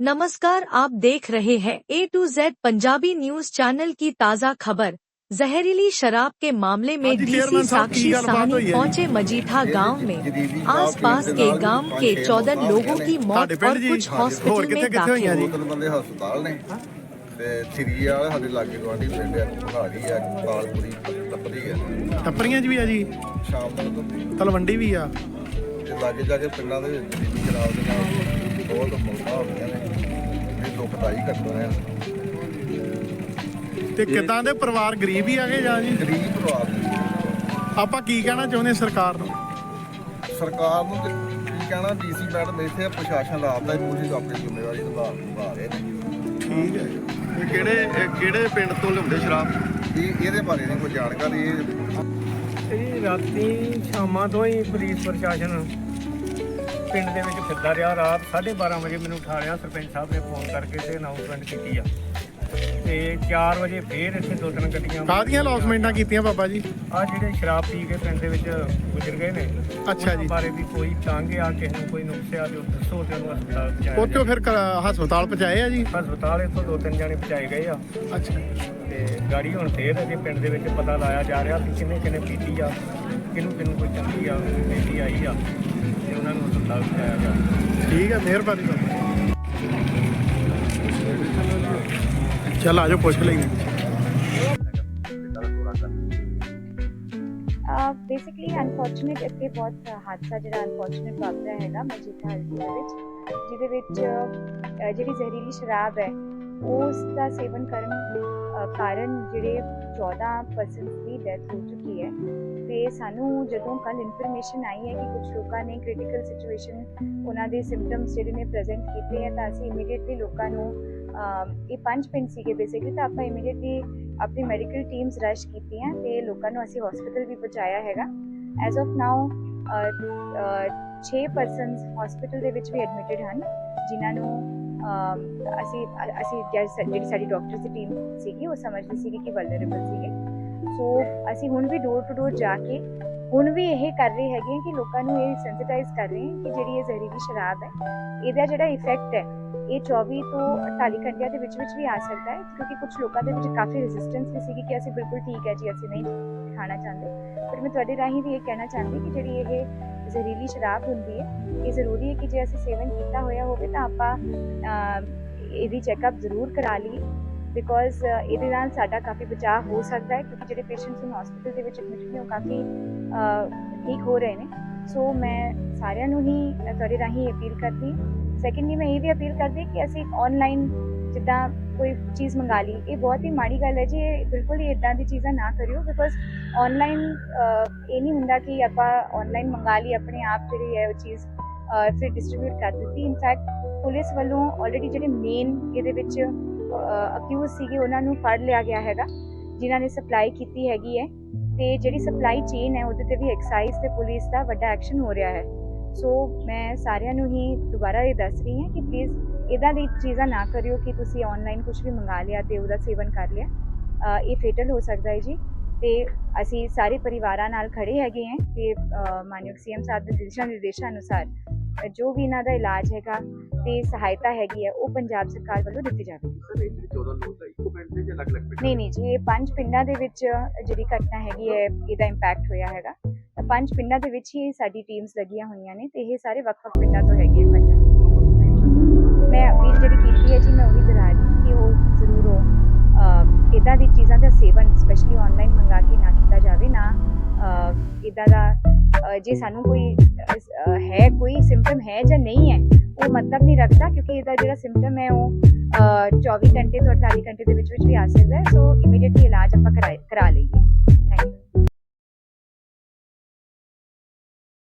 नमस्कार आप देख रहे हैं A to Z Punjabi news channel की ताज़ा खबर। जहरीली शराब के मामले में हाँ जी, डीसी चेयरमैन साहब, की साक्षी गलबात साहनी हुई है जी? पहुंचे मजीठा गांव में जदीदी आसपास शराब के पीने गांव ਨਾਲ के ਪੰਜ ਛੇ चौदह ਮੌਤਾਂ लोगों ਹੋਈਆਂ की ਨੇ। मौत ਤੁਹਾਡੇ ਪਿੰਡ और ਜੀ? कुछ ਹਾਂਜੀ, हॉस्पिटल ਹੋਰ में ਕਿੱਥੇ ਕਿੱਥੇ ਹੋਈਆਂ दाखिल ਜੀ? ਦੋ ਤਿੰਨ ਬੰਦੇ ਹਸਪਤਾਲ ਨੇ ਤੇ ਥਰੀ ਵਾਲੇ ਸਾਡੇ ਲਾਗੇ ਗਵਾਂਢੀ ਪਿੰਡ ਹੈ ਪਹਾੜੀ ਹੈ ਤਾਲਪੁਰੀ ਤਪਰੀ ਹੈ ਟੱਪਰੀਆਂ 'ਚ ਵੀ ਆ ਜੀ ਸ਼ਾਮ ਤੱਕ ਤਲਵੰਡੀ ਵੀ ਆ ਤੇ ਲਾਗੇ ਜਾ ਕੇ ਪਿੰਡਾਂ ਦੇ ਵਿੱਚ ਜਦੀਦੀ ਸ਼ਰਾਬ ਦੇ ਨਾਲ ਬਹੁਤ ਮੌਤਾਂ ਹੋਈਆਂ ਨੇ ਇਹ ਦੁਖਦਾਈ ਘਟਨਾ ਹੈ ਤੇ ਕਿਦਾਂ ਦੇ ਪਰਿਵਾਰ ਗਰੀਬ ਹੀ ਆਗੇ ਜਾਂ ਜੀ? ਗਰੀਬ ਪਰਿਵਾਰ ਆਪਾਂ ਕੀ ਕਹਿਣਾ ਚਾਹੁੰਦੇ ਸਰਕਾਰ ਨੂੰ? ਸਰਕਾਰ ਨੂੰ ਤੇ ਕੀ ਕਹਿਣਾ ਡੀਸੀ ਮੈਡਮ ਇੱਥੇ ਆ, ਪ੍ਰਸ਼ਾਸਨ ਦਾ ਹੀ ਪੂਰੀ ਆਪਣੀ ਜ਼ਿੰਮੇਵਾਰੀ ਨਿਭਾ ਨਿਭਾ ਰਹੇ ਨੇ। ਠੀਕ ਹੈ ਇਹ ਕਿਹੜੇ ਇਹ ਕਿਹੜੇ ਪਿੰਡ ਤੋਂ ਲਿਆਉਂਦੇ ਸ਼ਰਾਬ? ਇਹ ਇਹਦੇ ਬਾਰੇ ਨਹੀਂ ਕੋਈ ਜਾਣਕਾਰੀ ਇਹ ਇਹ ਰਾਤੀ ਸ਼ਾਮਾਂ ਤੋਂ ਹੀ ਪੁਲਿਸ ਪ੍ਰਸ਼ਾਸਨ ਪਿੰਡ ਦੇ ਵਿੱਚ ਫਿਰਦਾ ਰਿਹਾ। ਰਾਤ 12:30 ਵਜੇ ਮੈਨੂੰ ਉਠਾ ਲਿਆ ਸਰਪੰਚ ਸਾਹਿਬ ਨੇ ਫੋਨ ਕਰਕੇ ਤੇ ਅਨਾਉਂਸਮੈਂਟ ਕੀਤੀ ਆ। ਤੇ 4 ਵਜੇ ਫੇਰ ਇੱਥੇ ਦੋ ਤਿੰਨ ਗੱਡੀਆਂ ਕਾਹਦੀਆਂ ਲੌਸਮੈਂਟਾਂ ਕੀਤੀਆਂ ਬਾਬਾ ਜੀ? ਆ ਜਿਹੜੇ ਸ਼ਰਾਬ ਪੀ ਕੇ ਪਿੰਡ ਦੇ ਵਿੱਚ ਗੁਜ਼ਰ ਗਏ ਨੇ ਅੱਛਾ ਜੀ। ਬਾਰੇ ਵੀ ਕੋਈ ਤੰਗ ਆ ਕਿਸੇ ਨੂੰ ਕੋਈ ਨੁਕਸਿਆ ਜੋ ਦੱਸੋ ਤੇ ਉਹਨੂੰ ਹਸਪਤਾਲ ਪਹੁੰਚਾਇਆ ਉੱਥੋਂ ਫਿਰ ਹਸਪਤਾਲ ਪਹੁੰਚਾਏ ਆ ਜੀ। ਹਸਪਤਾਲ ਇੱਥੋਂ ਦੋ ਤਿੰਨ ਜਾਣੇ ਪਹੁੰਚਾਏ ਗਏ ਆ। ਅੱਛਾ। ਤੇ ਗਾੜੀ ਹੁਣ ਫੇਰ ਅਜੇ ਪਿੰਡ ਦੇ ਵਿੱਚ ਪਤਾ ਲਾਇਆ ਜਾ ਰਿਹਾ ਕਿ ਕਿੰਨੇ ਕਿੰਨੇ ਪੀਤੀ ਆ ਕਿਹਨੂੰ ਕਿਹਨੂੰ ਕੋਈ ਚੰਗੀ ਆ ਬੇਟੀ ਆਈ ਆ ਤੇ ਉਹਨਾਂ ਨੂੰ ਹਸਪਤਾਲ ਪਹੁੰਚਾਇਆ ਗਿਆ। ਠੀਕ ਹੈ ਮਿਹਰਬਾਨੀ ਬਾਬਾ ਚੱਲ ਆਜੋ ਪੁੱਛ ਲੈਂਦੇ। ਬੇਸਿਕਲੀ ਅਨਫੋਰਚੂਨੇਟ ਇੱਥੇ ਬਹੁਤ ਹਾਦਸਾ ਜਿਹੜਾ ਅਨਫੋਰਚੂਨੇਟ ਵਾਪਰਿਆ ਹੈਗਾ ਮਜੀਠਾ ਹਲਕੇ ਦੇ ਵਿੱਚ, ਜਿਹਦੇ ਵਿੱਚ ਜਿਹੜੀ ਜ਼ਹਿਰੀਲੀ ਸ਼ਰਾਬ ਹੈ ਉਸ ਦਾ ਸੇਵਨ ਕਰਨ ਕਾਰਨ ਜਿਹੜੇ 14 ਪਰਸਨਸ ਦੀ ਡੈਥ ਹੋ ਚੁੱਕੀ ਹੈ। ਤੇ ਸਾਨੂੰ ਜਦੋਂ ਕੱਲ ਇਨਫੋਰਮੇਸ਼ਨ ਆਈ ਹੈ ਕਿ ਕੁਝ ਲੋਕਾਂ ਨੇ ਕ੍ਰਿਟੀਕਲ ਸਿਚੁਏਸ਼ਨ ਉਹਨਾਂ ਦੇ ਸਿੰਪਟਮਸ ਜਿਹੜੇ ਨੇ ਪ੍ਰੈਜ਼ੈਂਟ ਕੀਤੇ ਹੈ, ਤਾਂ ਅਸੀਂ ਇਮੀਡੀਏਟਲੀ ਲੋਕਾਂ ਨੂੰ ਇਹ ਪੰਜ ਪਿੰਡ ਸੀਗੇ ਬੇਸਿਕਲੀ ਤਾਂ ਆਪਾਂ ਇਮੀਡੀਏਟਲੀ ਆਪਣੀ ਮੈਡੀਕਲ ਟੀਮਸ ਰਸ਼ ਕੀਤੀਆਂ ਤੇ ਲੋਕਾਂ ਨੂੰ ਅਸੀਂ ਹਸਪੀਟਲ ਵੀ ਪਹੁੰਚਾਇਆ ਹੈਗਾ। As of now 6 persons hospital ਦੇ ਵਿੱਚ ਵੀ ਐਡਮਿਟਡ ਹਨ, ਜਿਨ੍ਹਾਂ ਨੂੰ ਅਸੀਂ ਅਸੀਂ ਜਿਹੜੀ ਸਾਡੀ ਡਾਕਟਰਸ ਦੀ ਟੀਮ ਸੀਗੀ, ਉਹ ਸਮਝਦੀ ਸੀਗੀ ਕਿ ਵਲਨਰੇਬਲ ਸੀਗੇ। ਸੋ ਅਸੀਂ ਹੁਣ ਵੀ ਡੋਰ ਟੂ ਡੋਰ ਜਾ ਕੇ ਹੁਣ ਵੀ ਇਹ ਕਰ ਰਹੇ ਹੈਗੇ ਕਿ ਲੋਕਾਂ ਨੂੰ ਇਹ ਸੈਂਸਿਟਾਈਜ਼ ਕਰ ਰਹੇ ਕਿ ਜਿਹੜੀ ਇਹ ਜ਼ਹਿਰੀਲੀ ਸ਼ਰਾਬ ਹੈ, ਇਹਦਾ ਜਿਹੜਾ ਇਫੈਕਟ ਹੈ, ਇਹ 24 ਤੋਂ 48 ਘੰਟਿਆਂ ਦੇ ਵਿੱਚ ਵਿੱਚ ਵੀ ਆ ਸਕਦਾ ਹੈ, ਕਿਉਂਕਿ ਕੁਝ ਲੋਕਾਂ ਦੇ ਵਿੱਚ ਕਾਫੀ ਰੈਜ਼ਿਸਟੈਂਸ ਵੀ ਸੀਗੀ ਕਿ ਅਸੀਂ ਬਿਲਕੁਲ ਠੀਕ ਹੈ ਜੀ, ਅਸੀਂ ਨਹੀਂ ਖਾਣਾ ਚਾਹੁੰਦੇ। ਪਰ ਮੈਂ ਤੁਹਾਡੇ ਰਾਹੀਂ ਵੀ ਇਹ ਕਹਿਣਾ ਚਾਹੁੰਦੀ ਕਿ ਜਿਹੜੀ ਇਹ ਜ਼ਹਿਰੀਲੀ ਸ਼ਰਾਬ ਹੁੰਦੀ ਹੈ, ਇਹ ਜ਼ਰੂਰੀ ਹੈ ਕਿ ਜੇ ਅਸੀਂ ਸੇਵਨ ਕੀਤਾ ਹੋਇਆ ਹੋਵੇ ਤਾਂ ਆਪਾਂ ਇਹਦੀ ਚੈੱਕਅਪ ਜ਼ਰੂਰ ਕਰਾ ਲਈਏ। ਬਿਕੋਜ਼ uh, ਇਹਦੇ ਨਾਲ ਸਾਡਾ ਕਾਫੀ ਬਚਾਅ ਹੋ ਸਕਦਾ ਹੈ ਕਿਉਂਕਿ ਜਿਹੜੇ ਪੇਸ਼ੈਂਟਸ ਨੂੰ ਹਸਪੀਟਲ ਦੇ ਵਿੱਚ ਐਡਮਿਟ ਨੇ, ਉਹ ਕਾਫੀ ਠੀਕ ਹੋ ਰਹੇ ਨੇ। ਸੋ ਮੈਂ ਸਾਰਿਆਂ ਨੂੰ ਹੀ ਤੁਹਾਡੇ ਰਾਹੀਂ ਅਪੀਲ ਕਰਦੀ ਸੈਕੰਡਲੀ ਮੈਂ ਇਹ ਵੀ ਅਪੀਲ ਕਰਦੀ ਕਿ ਅਸੀਂ ਆਨਲਾਈਨ ਜਿੱਦਾਂ ਕੋਈ ਚੀਜ਼ ਮੰਗਾ ਲਈ, ਇਹ ਬਹੁਤ ਹੀ ਮਾੜੀ ਗੱਲ ਹੈ ਜੀ, ਇਹ ਬਿਲਕੁਲ ਹੀ ਇਦਾਂ ਦੀ ਚੀਜ਼ਾਂ ਨਾ ਕਰਿਓ ਬਿਕੋਜ਼ ਆਨਲਾਈਨ ਇਹ ਨਹੀਂ ਹੁੰਦਾ ਕਿ ਆਪਾਂ ਆਨਲਾਈਨ ਮੰਗਾ ਲਈ, ਆਪਣੇ ਆਪ ਜਿਹੜੀ ਹੈ ਉਹ ਚੀਜ਼ ਫਿਰ ਡਿਸਟ੍ਰੀਬਿਊਟ ਕਰ ਦਿੱਤੀ। ਇਨਫੈਕਟ ਪੁਲਿਸ ਵੱਲੋਂ ਆਲਰੇਡੀ ਜਿਹੜੇ ਮੇਨ ਇਹਦੇ ਵਿੱਚ ਅਕਿਊਜ਼ ਸੀਗੇ ਉਹਨਾਂ ਨੂੰ ਫੜ ਲਿਆ ਗਿਆ ਹੈਗਾ ਜਿਨ੍ਹਾਂ ਨੇ ਸਪਲਾਈ ਕੀਤੀ ਹੈਗੀ ਹੈ। ਤੇ ਜਿਹੜੀ ਸਪਲਾਈ ਚੇਨ ਹੈ ਉਹਦੇ ਤੇ ਵੀ ਐਕਸਾਈਜ਼ ਤੇ ਪੁਲਿਸ ਦਾ ਵੱਡਾ ਐਕਸ਼ਨ ਹੋ ਰਿਹਾ ਹੈ। ਸੋ ਮੈਂ ਸਾਰਿਆਂ ਨੂੰ ਹੀ ਦੁਬਾਰਾ ਇਹ ਦੱਸ ਰਹੀ ਹਾਂ ਕਿ ਪਲੀਜ਼ ਇਦਾਂ ਦੀ ਚੀਜ਼ਾਂ ਨਾ ਕਰਿਓ ਕਿ ਤੁਸੀਂ ਆਨਲਾਈਨ ਕੁਝ ਵੀ ਮੰਗਾ ਲਿਆ ਤੇ ਉਹਦਾ ਸੇਵਨ ਕਰ ਲਿਆ। ਇਹ ਫੇਟਲ ਹੋ ਸਕਦਾ ਹੈ ਜੀ। ਤੇ ਅਸੀਂ ਸਾਰੇ ਪਰਿਵਾਰਾਂ ਨਾਲ ਖੜੇ ਹੈਗੇ ਹਾਂ ਤੇ ਅ, ਮਾਨਯੋਗ ਸੀਐਮ ਸਾਹਿਬ ਦੇ ਦਿਸ਼ਾ ਨਿਰਦੇਸ਼ਾਂ ਅਨੁਸਾਰ ਜੋ ਵੀ ਇਹਨਾਂ ਦਾ ਇਲਾਜ ਹੈਗਾ ਤੇ ਸਹਾਇਤਾ ਹੈਗੀ ਹੈ ਉਹ ਪੰਜਾਬ ਸਰਕਾਰ ਵੱਲੋਂ ਦਿੱਤੀ ਜਾਵੇਗੀ। ਸਰ ਇਹ ਜਿਹੜੀ 14 ਲੋਕ ਆ ਇੱਕੋ ਪਿੰਡ ਦੇ ਜਾਂ ਅਲੱਗ-ਅਲੱਗ ਪਿੰਡ ਨਹੀਂ ਨਹੀਂ ਜੀ ਇਹ ਪੰਜ ਪਿੰਡਾਂ ਦੇ ਵਿੱਚ ਜਿਹੜੀ ਘਟਨਾ ਹੈਗੀ ਹੈ ਇਹਦਾ ਇੰਪੈਕਟ ਹੋਇਆ ਹੈਗਾ। ਤਾਂ ਪੰਜ ਪਿੰਡਾਂ ਦੇ ਵਿੱਚ ਹੀ ਸਾਡੀ ਟੀਮਸ ਲੱਗੀਆਂ ਹੋਈਆਂ ਨੇ ਤੇ ਇਹ ਸਾਰੇ ਵੱਖ-ਵੱਖ ਪਿੰਡਾਂ ਤੋਂ ਹੈਗੇ ਪੰਜਾਂ ਮੈਂ ਅਪੀਲ ਜਿਹੜੀ ਕੀਤੀ ਹੈ ਜੀ ਮੈਂ ਉਹੀ ਦੁਹਰਾ ਰਹੀ ਕਿ ਉਹ ਜ਼ਰੂਰ ਉਹ ਇਦਾਂ ਦੀ ਚੀਜ਼ਾਂ ਦਾ ਸੇਵਨ ਸਪੈਸ਼ਲੀ ਆਨਲਾਈਨ ਮੰਗਾ ਕੇ ਨਾ ਕੀਤਾ ਜਾਵੇ ਨਾ ਇਦਾਂ ਦਾ ਜੇ ਸਾਨੂੰ ਕੋਈ ਹੈ ਕੋਈ ਸਿੰਪਟਮ ਹੈ ਜਾਂ ਨਹੀਂ ਹੈ ਉਹ ਮਤਲਬ ਨਹੀਂ ਰੱਖਦਾ ਕਿਉਂਕਿ ਇਹਦਾ ਜਿਹੜਾ ਸਿੰਪਟਮ ਹੈ ਉਹ ਅ, 24 ਘੰਟੇ ਤੋਂ 48 ਘੰਟੇ ਦੇ ਵਿੱਚ ਵਿੱਚ ਵੀ ਆ ਸਕਦਾ ਸੋ ਇਮੀਡੀਏਟਲੀ ਇਲਾਜ ਆਪਾਂ ਕਰਾ ਕਰਾ ਲਈਏ। Thank you